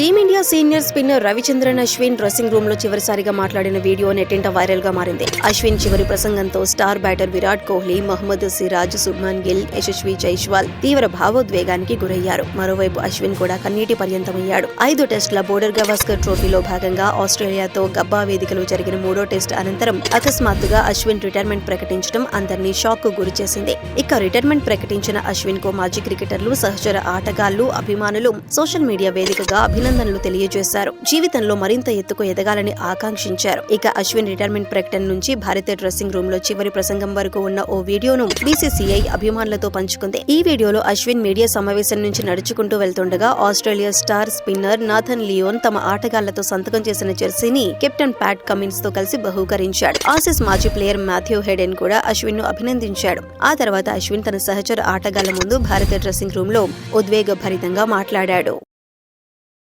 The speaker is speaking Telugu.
Team India senior spinner Ravichandran Ashwin dressing రూమ్లో చివరిసారిగా మాట్లాడిన వీడియో నెట్టింట వైరల్గా మారింది. అశ్విన్ చివరి ప్రసంగంతో స్టార్ బ్యాటర్ విరాట్ కోహ్లీ మహమ్మద్ సిరాజ్ సుబ్మాన్ గిల్ యశస్వి జైష్వాల్ తీవ్ర భావోద్వేగానికి గురయ్యారు. మరోవైపు అశ్విన్ కూడా కన్నీటి పర్యంతమయ్యాడు. ఐదు టెస్టుల బోర్డర్ గవాస్కర్ ట్రోఫీలో భాగంగా ఆస్ట్రేలియాతో గబ్బా వేదికలో జరిగిన మూడో టెస్ట్ అనంతరం అకస్మాత్తుగా అశ్విన్ రిటైర్మెంట్ ప్రకటించడం అందరినీ షాక్కు గురిచేసింది ఇక రిటైర్మెంట్ ప్రకటించిన అశ్విన్కు మాజీ క్రికెటర్లు సహచర ఆటగాళ్ళు అభిమానులు సోషల్ మీడియా వేదికగా అభినందనలు తెలియజేశారు. జీవితంలో మరింత ఎత్తుకు ఎదగాలని ఆకాంక్షించారు. ఇక అశ్విన్ రిటైర్మెంట్ ప్రకటన నుంచి భారత డ్రెస్సింగ్ రూమ్లో చివరి ప్రసంగం వరకు ఉన్న ఓ వీడియోను బీసీసీఐ అభిమానులతో పంచుకుంది. ఈ వీడియోలో అశ్విన్ మీడియా సమావేశం నుంచి నడుచుకుంటూ వెళ్తుండగా Australia star spinner Nathan Lyon తమ ఆటగాళ్ళతో సంతకం చేసిన జెర్సీని కెప్టెన్ ప్యాట్ కమిన్స్తో కలిసి బహూకరించాడు. ఆసిస్ మాజీ ప్లేయర్ మాథ్యూ హెడెన్ కూడా అశ్విన్ను అభినందించాడు. ఆ తర్వాత అశ్విన్ తన సహచర ఆటగాళ్ళ ముందు భారత డ్రెస్సింగ్ రూమ్లో ఉద్వేగభరితంగా మాట్లాడాడు.